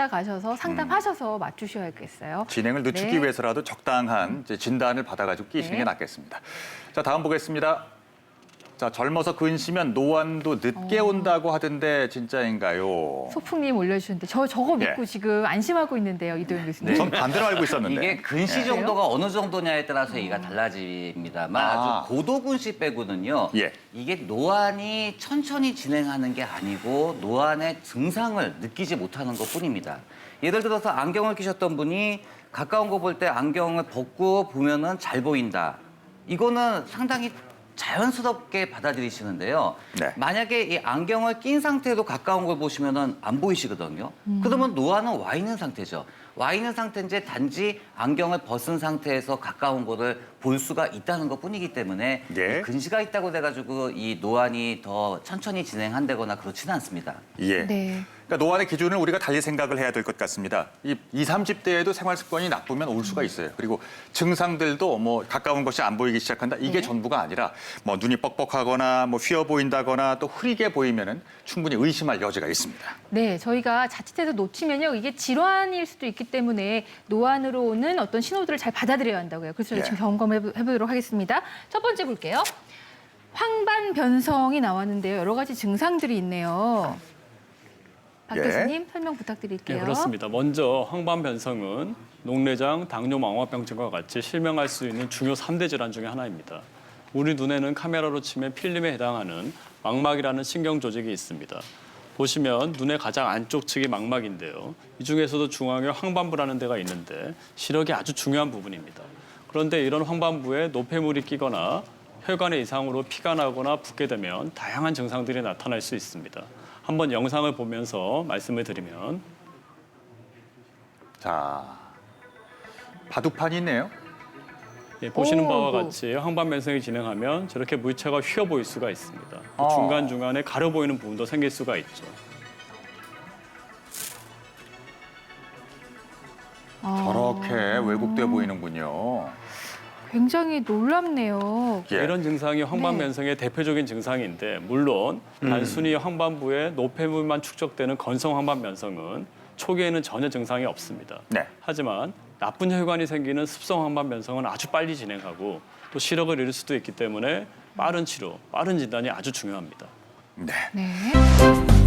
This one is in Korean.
이따 가셔서 상담하셔서 맞추셔야겠어요. 진행을 늦추기 네. 위해서라도 적당한 이제 진단을 받아가지고 끼시는 네. 게 낫겠습니다. 자 다음 보겠습니다. 자 젊어서 근시면 노안도 늦게 어. 온다고 하던데 진짜인가요? 소풍님 올려주셨는데 저 저거 예. 믿고 지금 안심하고 있는데요, 이도현 교수님. 전 반대로 알고 있었는데. 이게 근시 예. 정도가 어느 정도냐에 따라서 얘기가 달라집니다만 아. 아. 주 고도 근시 빼고는요. 예. 이게 노안이 천천히 진행하는 게 아니고 노안의 증상을 느끼지 못하는 것뿐입니다. 예를 들어서 안경을 끼셨던 분이 가까운 거 볼 때 안경을 벗고 보면은 잘 보인다. 이거는 상당히 자연스럽게 받아들이시는데요. 네. 만약에 이 안경을 낀 상태로 가까운 걸 보시면은 안 보이시거든요. 그러면 노안은 와 있는 상태죠. 와 있는 상태인데 단지 안경을 벗은 상태에서 가까운 거를 볼 수가 있다는 것 뿐이기 때문에 예. 이 근시가 있다고 돼가지고 이 노안이 더 천천히 진행한다거나 그렇지는 않습니다. 예. 네. 그러니까 노안의 기준을 우리가 달리 생각을 해야 될 것 같습니다. 이 20, 30대에도 생활 습관이 나쁘면 올 수가 있어요. 그리고 증상들도 뭐 가까운 것이 안 보이기 시작한다. 이게 네. 전부가 아니라 뭐 눈이 뻑뻑하거나 뭐 휘어 보인다거나 또 흐리게 보이면은 충분히 의심할 여지가 있습니다. 네, 저희가 자칫해서 놓치면요, 이게 질환일 수도 있기 때문에 노안으로 오는 어떤 신호들을 잘 받아들여야 한다고요. 그래서 예. 지금 점검해 보- 해보도록 하겠습니다. 첫 번째 볼게요. 황반 변성이 나왔는데요. 여러 가지 증상들이 있네요. 박 예. 교수님 설명 부탁드릴게요. 네, 그렇습니다. 먼저 황반 변성은 녹내장, 당뇨, 망화병증과 같이 실명할 수 있는 중요 삼대 질환 중에 하나입니다. 우리 눈에는 카메라로 치면 필름에 해당하는 망막이라는 신경 조직이 있습니다. 보시면 눈의 가장 안쪽 측이 망막인데요. 이 중에서도 중앙에 황반부라는 데가 있는데 시력이 아주 중요한 부분입니다. 그런데 이런 황반부에 노폐물이 끼거나 혈관의 이상으로 피가 나거나 붓게 되면 다양한 증상들이 나타날 수 있습니다. 한번 영상을 보면서 말씀을 드리면 자, 바둑판이 있네요. 예, 보시는 오, 바와. 같이 황반 변성이 진행하면 저렇게 물체가 휘어 보일 수가 있습니다. 또 아. 중간 중간에 가려 보이는 부분도 생길 수가 있죠. 아, 저렇게 왜곡돼 보이는군요. 굉장히 놀랍네요. 예. 이런 증상이 황반 네. 변성의 대표적인 증상인데 물론 단순히 황반부에 노폐물만 축적되는 건성 황반 변성은 초기에는 전혀 증상이 없습니다. 네. 하지만 나쁜 혈관이 생기는 습성 황반 변성은 아주 빨리 진행하고 또 시력을 잃을 수도 있기 때문에 빠른 치료, 빠른 진단이 아주 중요합니다. 네. 네.